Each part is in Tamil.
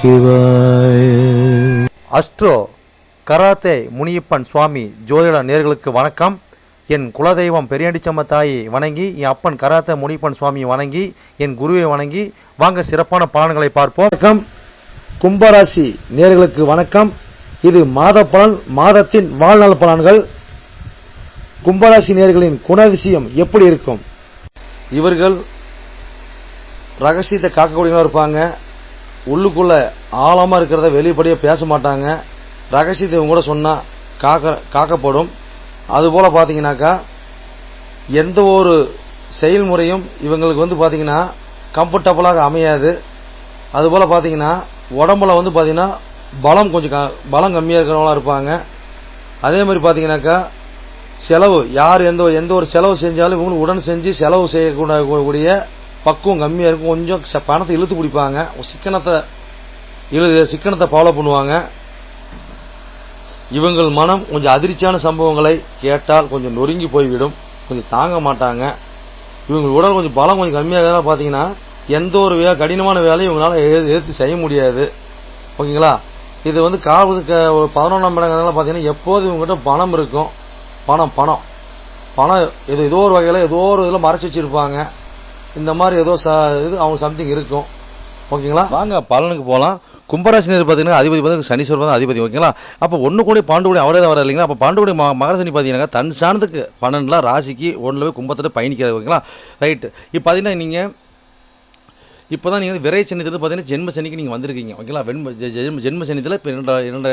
சிவாய. அஸ்ட்ரோ கராத்தே முனியப்பன் சுவாமி ஜோதிட நேர்களுக்கு வணக்கம். என் குலதெய்வம் பெரியாண்டிச்சம்ம தாயை வணங்கி என் அப்பன் கராத்தே முனியப்பன் சுவாமியை வணங்கி என் குருவை வணங்கி வாங்க சிறப்பான பலன்களை பார்ப்போம். வணக்கம். கும்பராசி நேர்களுக்கு வணக்கம். இது மாத பலன் மாதத்தின் வாழ்நாள் பலன்கள். கும்பராசி நேர்களின் குணாதிசயம் எப்படி இருக்கும்? இவர்கள் ரகசியத்தை காக்கக்கூடியவங்களா இருப்பாங்க. உள்ளுக்குள்ள ஆழமா இருக்கிறத வெளிப்படையே பேச மாட்டாங்க. ரகசியத்தை இவங்க கூட சொன்னா காக்க காக்கப்படும். அதுபோல பாத்தீங்கன்னாக்கா எந்த ஒரு செயல்முறையும் இவங்களுக்கு வந்து பாத்தீங்கன்னா கம்ஃபர்டபுளாக அமையாது. அதுபோல பாத்தீங்கன்னா உடம்புல வந்து பாத்தீங்கன்னா பலம் கொஞ்சம் க- பலம் கம்மியா இருக்கிறவங்களா இருப்பாங்க. அதே மாதிரி பாத்தீங்கன்னாக்கா செலவு யார் எந்த எந்த ஒரு செலவு செஞ்சாலும் இவங்களுக்கு உடன் செஞ்சு செலவு செய்யக்கூடிய பக்குவம் கம்மியாக இருக்கும். கொஞ்சம் ச- பணத்தை இழுத்து பிடிப்பாங்க சிக்கனத்தை இழு சிக்கனத்தை ஃபாலோ பண்ணுவாங்க. இவங்கள் மனம் கொஞ்சம் அதிர்ச்சியான சம்பவங்களை கேட்டால் கொஞ்சம் நொறுங்கி போய்விடும். கொஞ்சம் தாங்க மாட்டாங்க. இவங்க உடல் கொஞ்சம் பலம் கொஞ்சம் கம்மியாக பார்த்தீங்கன்னா எந்த ஒரு வே கடினமான வேலையும் இவங்களால எ- எதிர்த்து செய்ய முடியாது. ஓகேங்களா? இது வந்து காலத்துக்கு ஒரு பதினொன்றாம் இடங்கிறதுனால பார்த்தீங்கன்னா எப்போதும் இவங்ககிட்ட பணம் இருக்கும். பணம் பணம். பணம் இது ஏதோ ஒரு வகையில் ஏதோ ஒரு இதில் மறைச்சி வச்சிருப்பாங்க. இந்த மாதிரி ஏதோ இது அவங்க சம்திங் இருக்கும். ஓகேங்களா? வாங்க பலனுக்கு போகலாம் கும்பராசினர் பார்த்தீங்கன்னா அதிபதி வந்து சனீஸ்வரர் தான் அதிபதி ஓகேங்களா? அப்போ ஒன்று கூட பாண்டுகுடி அவரே தான் வர இல்லைங்களா? அப்போ பாண்டுகுடி கூட மகர சனி பார்த்தீங்கன்னா தன் சாணத்துக்கு பன்னெண்டுலாம் ராசிக்கு ஒன்றில் போய் கும்பத்தில் பயணிக்கிறது ஓகேங்களா? ரைட்டு இப்போ பார்த்தீங்கன்னா நீங்கள் இப்போ தான் நீங்கள் விரை சனித்தில் பார்த்தீங்கன்னா ஜென்ம சனிக்கு நீங்கள் வந்திருக்கீங்க ஓகேங்களா? வெண்ம ஜென்ம ஜென்ம சனித்தில் இப்போ இரண்டு இரண்டு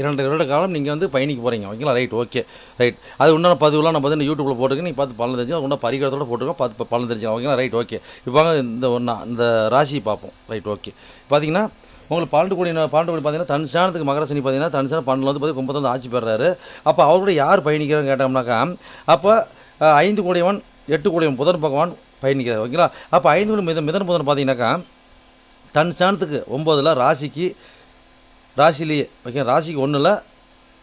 இரண்டு வருட காலம் நீங்கள் வந்து பயணிக்க போகிறீங்க ஓகேங்களா? ரைட் ஓகே ரைட் அது உண்டான பதிவுலாம் நம்ம வந்து யூடியூப்பில் போட்டுருக்கு நீங்கள் பார்த்து பலன் தெரிஞ்சு உண்டான பரிகாரத்தோட போட்டுருக்கோம் பார்த்து பலன் தெரிஞ்சுக்கலாம். ஓகேங்களா? ரைட் ஓகே இப்போ இந்த ஒன்றா இந்த ராசியை பார்ப்போம். ரைட் ஓகே பார்த்தீங்கன்னா உங்களுக்கு பன்னெண்டு கோடி பன்னெண்டு கோடி பார்த்தீங்கன்னா தன் சாணத்துக்கு மகர சனி பார்த்தீங்கன்னா தன் சாணம் பன்னெண்டு வந்து பார்த்து கும்பத்தை வந்து ஆட்சி பெறாரு. அப்போ அவரோட யார் பயணிக்கிறான்னு கேட்டோம்னாக்கா அப்போ ஐந்து கோடியவன் எட்டு கோடியவன் புதன் பகவான் பயணிக்கிறார். ஓகேங்களா? அப்போ ஐந்து கோடி மித மிதன் புதன் பார்த்தீங்கன்னாக்கா தன் சாணத்துக்கு ஒம்போதில் ராசிக்கு ராசிலேயே ஓகே ராசிக்கு ஒன்றில்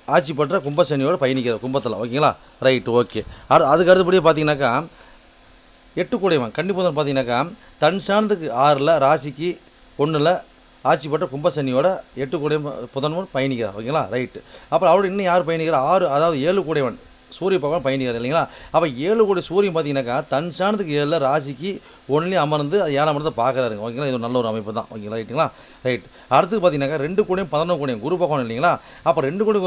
ஆட்சி பண்ணுற கும்பசனியோட பயணிக்கிறார் கும்பத்தில் ஓகேங்களா ரைட் ஓகே அது அதுக்கு அடுத்தபடியே பார்த்தீங்கன்னாக்கா எட்டு கூடையவன் கண்டிப்பாக பார்த்தீங்கன்னாக்கா தன் சாணத்துக்கு ஆறில் ராசிக்கு ஒன்றில் ஆட்சி பெற்ற கும்பசனியோட எட்டு கூடையவன் புதன்வன் பயணிக்கிறார் ஓகேங்களா ரைட்டு அப்புறம் அவரோட இன்னும் யார் பயணிக்கிறார் ஆறு அதாவது ஏழு கூடையவன் சூரிய பகவான் பயணிக்கிறார் இல்லைங்களா? அப்போ ஏழு கோடி சூரியன் பார்த்தீங்கன்னாக்கா தன் சாணத்துக்கு ஏழில் ராசிக்கு ஒன்லி அமர்ந்து அது ஏழாம் இடத்தை பார்க்குறாருங்க ஓகேங்களா இது ஒரு நல்ல ஒரு அமைப்பு தான் ஓகேங்களா ரைட்டுங்களா ரைட் அடுத்து பார்த்தீங்கன்னாக்கா ரெண்டு கோடியும் பதினொன்று கோடியும் குரு பகவான் இல்லைங்களா? அப்போ ரெண்டு கோடி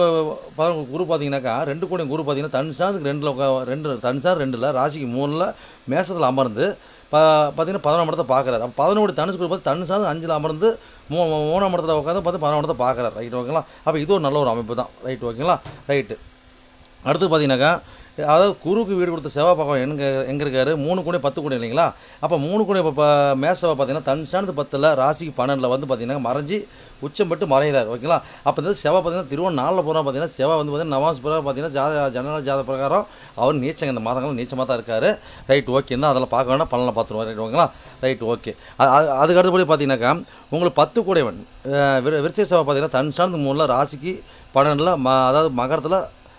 பதினொன்று குரு பார்த்தீங்கன்னாக்கா ரெண்டு கோடியும் குரு பார்த்தீங்கன்னா தன் சாணத்துக்கு ரெண்டில் ரெண்டு தன் ரெண்டில் ராசிக்கு மூணில் மேசத்தில் அமர்ந்து ப பார்த்தீங்கன்னா பதினொன்று இடத்தை பார்க்குறாரு. அப்போ பதினோரு தனுசு குரு பார்த்து தன் சார்ந்து அஞ்சில் அமர்ந்து மூ மூ- மூணாம் இடத்துல உட்காந்து பார்த்து பதினொன்று இடத்தை பார்க்குறாரு. ரைட் ஓகேங்களா அப்போ இது ஒரு நல்ல ஒரு அமைப்பு தான். ரைட் ஓகேங்களா ரைட்டு அடுத்து பார்த்தீங்கன்னாக்கா அதாவது குருவுக்கு வீடு கொடுத்த செவ்வாய் பக்கம் எங்க எங்கே இருக்காரு? மூணு கோடி பத்து கோடி இல்லைங்களா? அப்போ மூணு கோடி இப்போ மேசவை பார்த்தீங்கன்னா தன் சாணத்து பத்தில் ராசிக்கு பன்னெண்டில் வந்து பார்த்தீங்கன்னா மறைஞ்சி உச்சம் பட்டு மறைகிறார். ஓகேங்களா? அப்போ இந்த செவ்வாய் பார்த்தீங்கன்னா திருவண்ணாமலை நாளில் போகிறோம் பார்த்தீங்கன்னா செவ்வாய் வந்து பார்த்தீங்கன்னா நவாஸ் பிரகாரம் பார்த்தீங்கன்னா ஜாத ஜனன ஜாத பிரகாரம் அவர் நீச்சங்க இந்த மாதங்கள் நீச்சமாக தான் இருக்கார். ரைட் ஓகேன்னா அதெல்லாம் பார்க்க வேண்டாம் பலனை பார்த்துருவோம் ரைட் ஓகேங்களா? ரைட் ஓகே அது அதுக்கு அடுத்தபடி பார்த்தீங்கன்னாக்கா உங்களுக்கு பத்து கூடைவன் விரு- விருச்சிக செவ்வாய் பார்த்தீங்கன்னா தன் சார்ந்த மூணில் ராசிக்கு பன்னெண்டில் ம அதாவது மகரத்தில்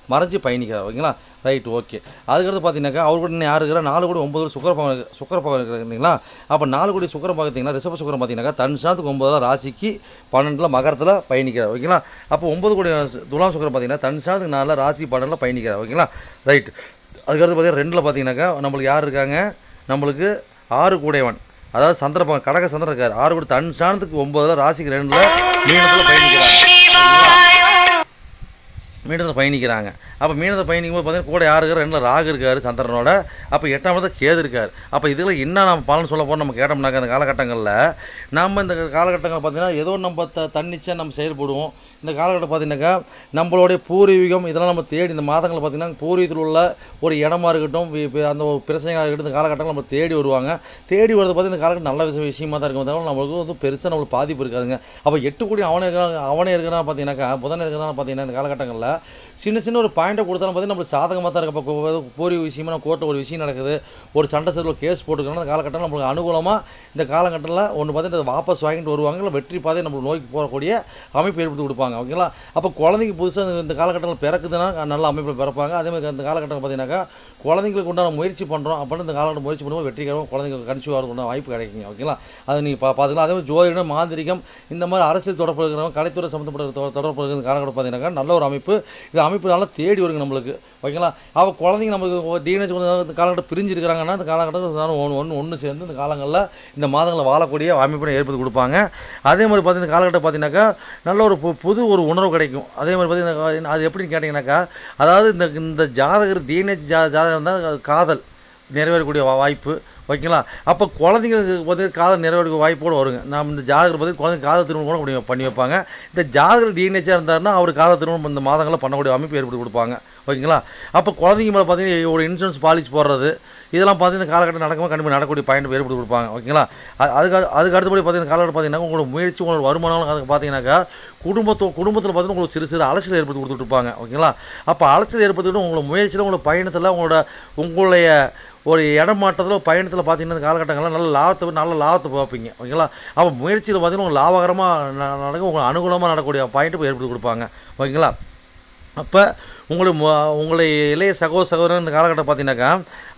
மறைஞ்சு பயணிக்கிறார். ஓகேங்களா? ரைட் ஓகே அதுக்கடுத்து பார்த்தீங்கன்னாக்கா அவர் கூட இன்னும் யார் இருக்கிற? நாலு கோடி ஒம்பது கோடி சுக்கர பகவான் சுக்கர பகவான் இருக்கிறீங்களா அப்போ நாலு கோடி சுக்கர பார்த்தீங்கன்னா ரிஷப சுக்கரம் பார்த்தீங்கன்னாக்கா தன் சாத்துக்கு ஒம்பதுல ராசிக்கு பன்னெண்டில் மகரத்தில் பயணிக்கிறார் ஓகேங்களா? அப்போ ஒம்பது கோடி துலாம் சுக்கரம் பார்த்தீங்கன்னா தன் சாத்துக்கு நாலில் ராசிக்கு பன்னெண்டில் பயணிக்கிறார் ஓகேங்களா? ரைட் அதுக்கடுத்து பார்த்தீங்கன்னா ரெண்டில் பார்த்தீங்கன்னாக்கா நம்மளுக்கு யார் இருக்காங்க? நம்மளுக்கு ஆறு கூடையவன். அதாவது சந்திர கடக சந்திரன் இருக்கார். ஆறு கூட தன் சாணத்துக்கு ஒன்பதுல ராசிக்கு ரெண்டில் மீனத்தில் பயணிக்கிறாங்க மீனத்தில் பயணிக்கிறாங்க. அப்போ மீனத்தை பயணிக்கும் போது பார்த்தீங்கன்னா கூட யார் இருக்கார்? ரெண்டில் ராகு இருக்கார் சந்திரனோட. அப்போ எட்டாம் இடத்துல கேது இருக்கார். அப்போ இதில் என்ன நம்ம பலன் சொல்ல போகிறோம் நம்ம கேட்டோம்னாக்க இந்த காலகட்டங்களில் நம்ம இந்த காலகட்டங்கள் பார்த்தீங்கன்னா ஏதோ நம்ம த தன்னிச்சை நம்ம செயல்படுவோம். இந்த காலகட்டம் பார்த்தீங்கன்னாக்கா நம்மளுடைய பூர்வீகம் இதெல்லாம் நம்ம தேடி இந்த மாதங்களில் பார்த்தீங்கன்னா பூர்வீகத்தில் உள்ள ஒரு இடமா இருக்கட்டும் அந்த ஒரு பிரச்சனையாக இருக்கட்டும் இந்த காலகட்டங்கள் நம்ம தேடி வருவாங்க. தேடி வரது பார்த்து இந்த காலகட்டம் நல்ல விஷயம் விஷயமா தான் இருக்கும். தவிர நம்மளுக்கு வந்து பெருசாக நம்மளுக்கு பாதிப்பு இருக்காதுங்க. அப்போ எட்டு கோடி அவனே இருக்கிறான் அவனே இருக்கிறான் பார்த்தீங்கன்னாக்கா புதன் இருக்கிறான் பார்த்தீங்கன்னா இந்த காலகட்டங்களில் சின்ன சின்ன ஒரு பாயிண்ட்டை கொடுத்தாலும் பார்த்தீங்கன்னா நம்மளுக்கு சாதகமாக தான் இருக்கப்போ இப்போ பூர்வீக விஷயமா நம்ம கோர்ட்டில் ஒரு விஷயம் நடக்குது ஒரு சண்டை சர்வில் கேஸ் போட்டுக்கணும் அந்த காலகட்டம் நம்மளுக்கு அனுகூலமாக இந்த காலகட்டத்தில் ஒன்று பார்த்து வாபஸ் வாங்கிட்டு வருவாங்க இல்லை வெற்றி பாதை நம்மளுக்கு நோக்கி போகக்கூடிய அமைப்பு ஏற்படுத்தி கொடுப்பாங்க. ஓகேங்களா? அப்போ குழந்தைக்கு புதுசாக இந்த காலகட்டத்தில் பிறக்குதுன்னா நல்ல அமைப்பில் பிறப்பாங்க. அதேமாதிரி இந்த காலகட்டம் பார்த்தீங்கன்னாக்கா குழந்தைங்களுக்கு உண்டான முயற்சி பண்ணுறோம் அப்படின்னு இந்த காலகட்டம் முயற்சி பண்ணும்போது வெற்றிகரமாக குழந்தைங்களுக்கு கணிச்சு வரதுக்கு வாய்ப்பு கிடைக்குங்க. ஓகேங்களா? அதை நீங்கள் பா பார்த்துக்கலாம் அதே மாதிரி ஜோதிடம் மாந்திரிகம் இந்த மாதிரி அரசியல் தொடர்பு இருக்கிறவங்க கலைத்துறை சம்மந்தப்பட்ட தொடர்பு இருக்கிற காலகட்டம் பார்த்தீங்கன்னாக்கா நல்ல ஒரு அமைப்பு. இது அமைப்பு நல்லா தேடி வருங்க நம்மளுக்கு. ஓகேங்களா? அவள் குழந்தைங்க நம்மளுக்கு டீனேஜ் இந்த காலகட்டம் பிரிஞ்சிருக்கிறாங்கன்னா இந்த காலகட்டத்தில் ஒன்று ஒன்று ஒன்று சேர்ந்து இந்த காலங்களில் இந்த மாதங்களில் வாழக்கூடிய அமைப்பினை ஏற்படுத்தி கொடுப்பாங்க. அதே மாதிரி பார்த்தீங்கன்னா இந்த காலகட்டம் பார்த்தீங்கன்னாக்கா நல்ல ஒரு புது ஒரு உணர்வு கிடைக்கும். அதே மாதிரி பார்த்தீங்கன்னா அது எப்படின்னு கேட்டிங்கனாக்கா அதாவது இந்த இந்த ஜாதகர் டிஎன்ஹெச் ஜா ஜாதகம் தான் காதல் நிறைவேறக்கூடிய வாய்ப்பு. ஓகேங்களா? அப்போ குழந்தைங்களுக்கு பார்த்தீங்கன்னா காதல் நிறைவேறக்கூடிய வாய்ப்போடு வருங்க. நம்ம இந்த ஜாதகர் பார்த்து குழந்தைங்க காதல் திருமணம் கூட பண்ணி- பண்ணி வைப்பாங்க. இந்த ஜாதகர் டிஎன்ஹெச்சாக இருந்தாருன்னா அவர் காதல் திருமணம் இந்த மாதங்களில் பண்ணக்கூடிய அமைப்பு ஏற்படுத்தி கொடுப்பாங்க. ஓகேங்களா? அப்போ குழந்தைங்க மேலே பார்த்தீங்கன்னா ஒரு இன்சூரன்ஸ் பாலிசி போடுறது இதெல்லாம் பார்த்தீங்கன்னா காலகட்டம் நடக்கும்போது கண்டிப்பாக நடக்கக்கூடிய பயன் ஏற்படுத்தி கொடுப்பாங்க. ஓகேங்களா? அது அதுக்கு அதுக்கு அடுத்தபடி பார்த்தீங்கன்னா காலகட்டம் பார்த்தீங்கன்னா உங்களோட முயற்சி உங்களோட வருமானம் அதுக்கு பார்த்தீங்கன்னாக்கா குடும்பத்தோ குடும்பத்தில் பார்த்தீங்கன்னா உங்களுக்கு சிறு சிறு அலசல் ஏற்படுத்தி கொடுத்துட்டு இருப்பாங்க. ஓகேங்களா? அப்போ அலசல் ஏற்படுத்திட்டு உங்களோட முயற்சியில் உங்களோட பயணத்தில் உங்களோட உங்களுடைய ஒரு இடமாட்டத்தில் பயணத்தில் பார்த்தீங்கன்னா இந்த காலகட்டங்களில் நல்ல லாபத்தை நல்ல லாபத்தை பார்ப்பீங்க. ஓகேங்களா? அப்போ முயற்சியில் பார்த்தீங்கன்னா உங்களுக்கு லாபகரமாக நடக்கும் உங்களுக்கு அனுகூலமாக நடக்கக்கூடிய பாயிண்ட் ஏற்படுத்தி கொடுப்பாங்க. ஓகேங்களா? அப்போ உங்களை உங்களை உங்களுடைய இளைய சகோ சகோதரன் இந்த காலகட்டம் பார்த்தீங்கன்னாக்கா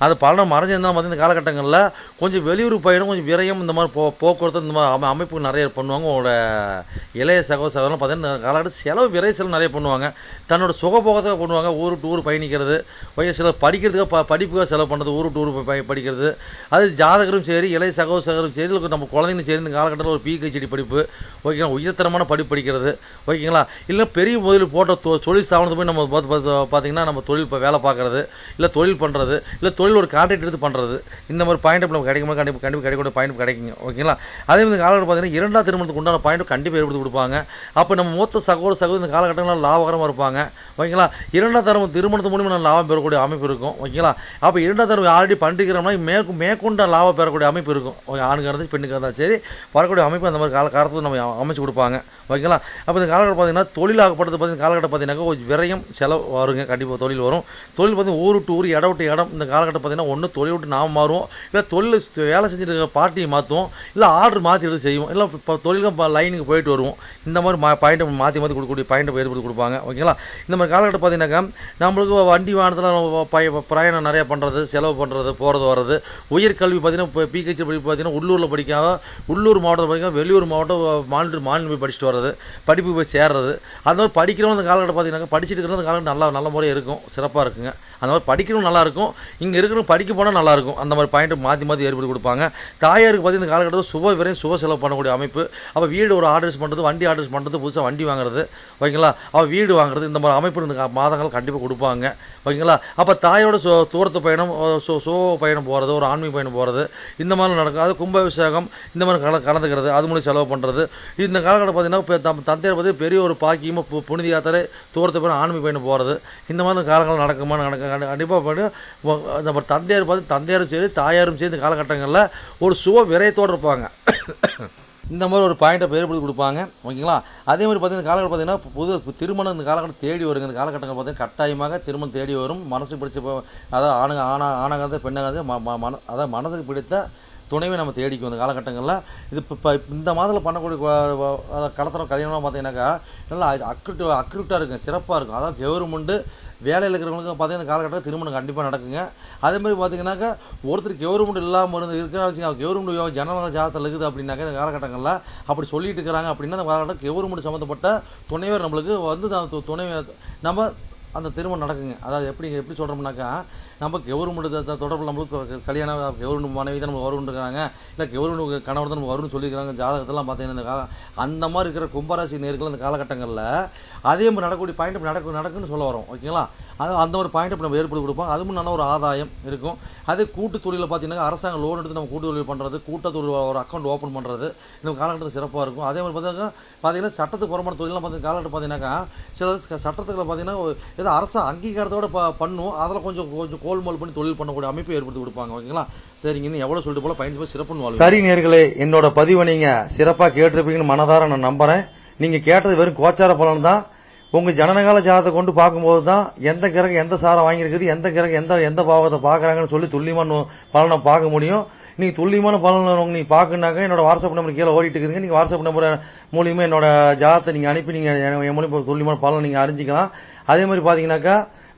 அது பலனம் மறைஞ்சிருந்தாலும் பார்த்தீங்கன்னா இந்த காலகட்டங்களில் கொஞ்சம் வெளியூர் பயணம் கொஞ்சம் விரயம் இந்த மாதிரி போ போக்குவரத்து இந்த மாதிரி அமைப்பு நிறைய பண்ணுவாங்க. உங்களோட இளைய சகோ சகோதரன் பார்த்தீங்கன்னா இந்த காலகட்டம் செலவு விரை செலவு நிறைய பண்ணுவாங்க. தன்னோட சுகபோகத்தை பண்ணுவாங்க. ஊர் டூர் பயணிக்கிறது ஓகே சிலர் படிக்கிறதுக்காக ப படிப்புக்காக செலவு பண்ணுறது ஊர் டூர் போய் படிக்கிறது. அது ஜாதகரும் சரி இளைய சகோ சகோதரும் சரி இல்லை நம்ம குழந்தைங்களும் சரி இந்த காலகட்டத்தில் ஒரு பிஹெச்டி படிப்பு ஓகேங்களா உயர்தரமான படிப்பு படிக்கிறது ஓகேங்களா. இல்லை பெரிய முதலில் போட்ட தொழில் ஸ்தாபனத்தை போய் நம்ம பார்த்து பார்த்து பார்த்தீங்கன்னா நம்ம தொழில் இப்போ வேலை பார்க்குறது இல்லை தொழில் பண்ணுறது இல்லை தொழில் ஒரு கான்ட்ராக்ட் எடுத்து பண்ணுறது இந்த மாதிரி பாயிண்ட் நம்ம கிடைக்குமா கண்டிப்பாக கண்டிப்பாக கிடைக்கக்கூடிய பாயிண்ட் கிடைக்குங்க. ஓகேங்களா? அதே மாதிரி இந்த காலகட்டம் பார்த்தீங்கன்னா இரண்டாம் திருமணத்துக்கு உண்டான பாயிண்ட் கண்டிப்பாக ஏற்படுத்தி கொடுப்பாங்க. அப்போ நம்ம மூத்த சகோதர சகோதரி இந்த காலகட்டங்களில் லாபகரமாக இருப்பாங்க. ஓகேங்களா? இரண்டாம் தரம் திருமணத்து மூலியமாக நான் லாபம் பெறக்கூடிய அமைப்பு இருக்கும். ஓகேங்களா? அப்போ இரண்டாம் தரம் ஆல்ரெடி பண்ணிக்கிறோம்னா மேற்கு மேற்கொண்ட லாபம் பெறக்கூடிய அமைப்பு இருக்கும். ஓகே, ஆணுக்கு இருந்தால் பெண்ணுக்கு இருந்தால் சரி வரக்கூடிய அமைப்பு அந்த மாதிரி கால காலத்தில் நம்ம அமைச்சு கொடுப்பாங்க. ஓகேங்களா? அப்போ இந்த காலகட்டம் பார்த்தீங்கன்னா தொழிலாகப்படுறது பார்த்தீங்கன்னா காலகட்டம் பார்த்தீங்கன்னா கொஞ்சம் விரயம் செலவு வருங்க. கண்டிப்பாக தொழில் வரும். தொழில் பார்த்தீங்கன்னா ஊர் விட்டு ஊர் இடம் விட்டு இடம் இந்த காலகட்டம் பார்த்தீங்கன்னா ஒன்று தொழில் விட்டு நாம் மாறுவோம். இல்லை தொழில் வேலை செஞ்சுட்டு இருக்கிற பார்ட்டியை மாற்றுவோம் இல்லை ஆர்டர் மாற்றி எடுத்து செய்வோம். இல்லை இப்போ தொழிலுக்கு லைனுக்கு போயிட்டு வருவோம். இந்த மாதிரி மா பாயிண்ட்டை மாற்றி மாற்றி கொடுக்கக்கூடிய பாயிண்ட்டை ஏற்படுத்தி கொடுப்பாங்க. ஓகேங்களா? இந்த மாதிரி காலகட்டம் பார்த்தீங்கன்னாக்கா நம்மளுக்கு வண்டி வாகனத்தில் பய பிரயாணம் நிறையா பண்ணுறது செலவு பண்ணுறது போகிறது வர்றது. உயர்கல்வி பார்த்தீங்கன்னா இப்போ பிஹெச்டி படிப்பு பார்த்தீங்கன்னா உள்ளூரில் படிக்காம உள்ளூர் மாவட்டத்தில் படிக்காம வெளியூர் மாவட்டம் மாநில மாநிலம் போய் படிச்சுட்டு வர்றது படிப்பு போய் சேர்றது. அந்த மாதிரி படிக்கிறவங்க இந்த காலகட்டம் பார்த்தீங்கன்னா படிச்சுட்டு இருக்கிற காலகட்டம் நல்லா நல்ல முறையாக இருக்கும் சிறப்பாக இருக்குங்க. அந்த மாதிரி படிக்கிறவங்க நல்லாயிருக்கும் இங்கே இருக்கிறவங்க படிக்க போனால் நல்லாயிருக்கும் அந்த மாதிரி பாயிண்ட் மாற்றி மாற்றி ஏற்படுத்தி கொடுப்பாங்க. தாயாருக்கு பார்த்தீங்கன்னா இந்த காலகட்டத்தில் சுப விரையும் சுப செலவு பண்ணக்கூடிய அமைப்பு. அப்போ வீடு ஒரு ஆர்டர்ஸ் பண்ணுறது வண்டி ஆர்டர்ஸ் பண்ணுறது புதுசாக வண்டி வாங்குறது ஓகேங்களா? அப்போ வீடு வாங்குறது இந்த மாதிரி அமைப்பு இந்த மாதங்கள் கண்டிப்பாக கொடுப்பாங்க. ஓகேங்களா? அப்போ தாயோட சோ தூரத்து பயணம் சோ சோ பயணம் போகிறது ஒரு ஆன்மீக பயணம் போகிறது இந்த மாதிரி நடக்கும். அது கும்பாபிஷேகம் இந்த மாதிரி கல கலந்துக்கிறது அது மூலம் செலவு பண்ணுறது இந்த காலகட்டம் பார்த்தீங்கன்னா இப்போ தம் தந்தையை பற்றி பெரிய ஒரு பாக்கியமாக பு புனித யாத்திரை தூரத்து பயணம் ஆன்மீக பயணம் போகிறது இந்த மாதிரி காலங்கள் நடக்குமா நடக்க கண்டிப்பாக பண்ணி. நம்ம தந்தையார் பார்த்து தந்தையாரும் சரி தாயாரும் சரி இந்த காலகட்டங்களில் ஒரு சுப விரயத்தோடு இருப்பாங்க. இந்த மாதிரி ஒரு பாயிண்ட்டை ஏற்படுத்தி கொடுப்பாங்க. ஓகேங்களா? அதே மாதிரி பார்த்தீங்கன்னா காலகட்டம் பார்த்தீங்கன்னா புது திருமணம் இந்த காலகட்டம் தேடி வருங்க. இந்த காலகட்டங்கள் பார்த்தீங்கன்னா கட்டாயமாக திருமணம் தேடி வரும். மனசு பிடிச்ச அதாவது ஆணுங்க ஆணா ஆணாகாத பெண்ணாகாத மன அதாவது மனதுக்கு பிடித்த துணைவை நம்ம தேடிக்கும் இந்த காலகட்டங்களில். இது இப்போ இந்த மாதத்தில் பண்ணக்கூடிய வ- வ- கலத்தரம் கல்யாணம்லாம் பார்த்தீங்கன்னாக்கா நல்லா அக்ரிட் அக்ரிட்டாக இருக்கும். சிறப்பாக இருக்கும். அதாவது கவர்மெண்ட்டு வேலையில் இருக்கிறவங்களுக்கு பார்த்தீங்கன்னா இந்த காலகட்டத்தில் திருமணம் கண்டிப்பாக நடக்குங்க. அதே மாதிரி பார்த்தீங்கன்னாக்கா ஒருத்தர் கவர்மெண்ட் இல்லாமல் இருந்து இருக்கிறா வச்சுங்க கவர்மெண்ட் ஜனநல ஜாதத்தில் இருக்குது அப்படின்னாக்கா இந்த காலகட்டங்களில் அப்படி சொல்லிட்டு இருக்கிறாங்க அப்படின்னா அந்த காலகட்டம் கவர்மெண்ட் சம்மந்தப்பட்ட துணைவர் நம்மளுக்கு வந்து துணைவர் துணை நம்ம அந்த திருமணம் நடக்குங்க. அதாவது எப்படி எப்படி சொல்கிறோம்னாக்கா நம்ம கவர்மெண்ட் தொடர்பில் நம்மளுக்கு கல்யாணம் கவர்மெண்ட் மனைவி தான் நம்ம வரும்ன்றாங்க இல்லை கவர்மெண்ட் கணவர் தான் நம்ம வரும்னு சொல்லியிருக்காங்க. ஜாதகத்தெல்லாம் பார்த்தீங்கன்னா இந்த அந்த மாதிரி இருக்கிற கும்பராசி நேர்கள் அந்த காலகட்டங்களில் அதே மாதிரி நடக்கக்கூடிய பாயிண்ட் நடக்கும் நடக்குன்னு சொல்ல வரோம். ஓகேங்களா அது அந்த ஒரு பாயிண்ட் நம்ம ஏற்படுத்தி கொடுப்போம். அதுவும் நல்ல ஒரு ஆதாயம் இருக்கும். அதே கூட்டு தொழிலில் பார்த்தீங்கன்னா அரசாங்கம் லோன் எடுத்து நம்ம கூட்டு தொழில் பண்ணுறது கூட்ட தொழில் ஒரு அக்கௌண்ட் ஓப்பன் பண்ணுறது இந்த காலகட்டத்தில் சிறப்பாக இருக்கும். அதே மாதிரி பார்த்தீங்கன்னா பார்த்தீங்கன்னா சட்டத்துக்கு புறமான தொழிலாம் பார்த்து காலகட்டம் பார்த்தீங்கன்னாக்கா சில சட்டத்துக்கு பார்த்தீங்கன்னா ஒரு ஏதோ அரசு அங்கீகாரத்தோடு ப பண்ணும். அதில் கொஞ்சம் கொஞ்சம் கோல்மோல் பண்ணி தொழில் பண்ணக்கூடிய அமைப்பை ஏற்படுத்தி கொடுப்பாங்க ஓகேங்களா? சரிங்க எவ்வளோ சொல்லிட்டு போல பயணிச்சு போய் சிறப்புன்னு வாழ்வு சரி நேர்களே என்னோட பதிவை நீங்க சிறப்பா கேட்டிருப்பீங்கன்னு மனதார நான் நம்புறேன். நீங்க கேட்டது வெறும் கோச்சார பலன் தான். உங்க ஜனனகால ஜாதத்தை கொண்டு பார்க்கும்போது தான் எந்த கிரகம் எந்த சாரம் வாங்கியிருக்குது எந்த கிரகம் எந்த எந்த பாவத்தை பார்க்குறாங்கன்னு சொல்லி துல்லியமான பலனை பார்க்க முடியும். நீங்க துல்லியமான பலன் நீங்க பாக்குனாக்க என்னோட வாட்ஸ்அப் நம்பர் கீழே ஓடிட்டு இருக்குதுங்க. நீங்க வாட்ஸ்அப் நம்பர் மூலியமா என்னோட ஜாதத்தை நீங்க அனுப்பி நீங்க என் என் மூலியமா துல்லியமான பலன் நீங்க அறிஞ்சிக்கலாம். அதே மாதிரி பாத்தீங்கன்னாக்கா